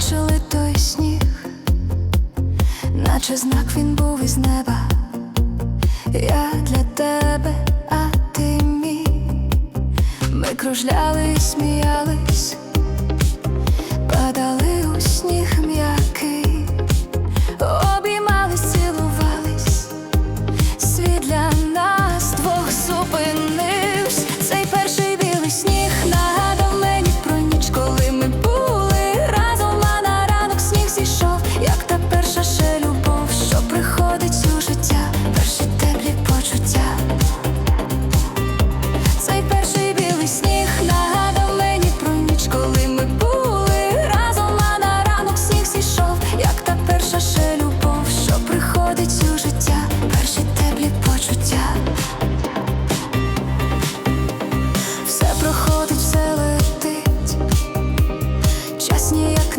бачили той сніг, наче знак він був із неба. Я для тебе, а ти мій. Ми кружляли і сміялись.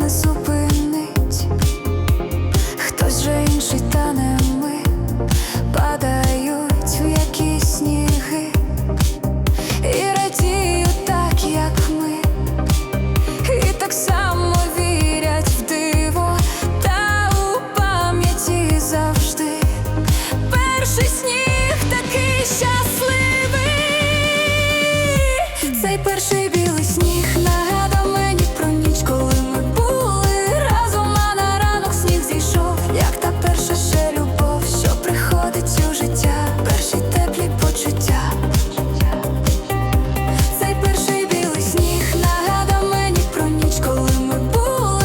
не зупинить, хтось же інший, та не ми. Падають у якісь сніги. І радіють так, як ми, і так само вірять в диво, та у пам'яті завжди. Перший сніг такий щасливий, цей перший. 不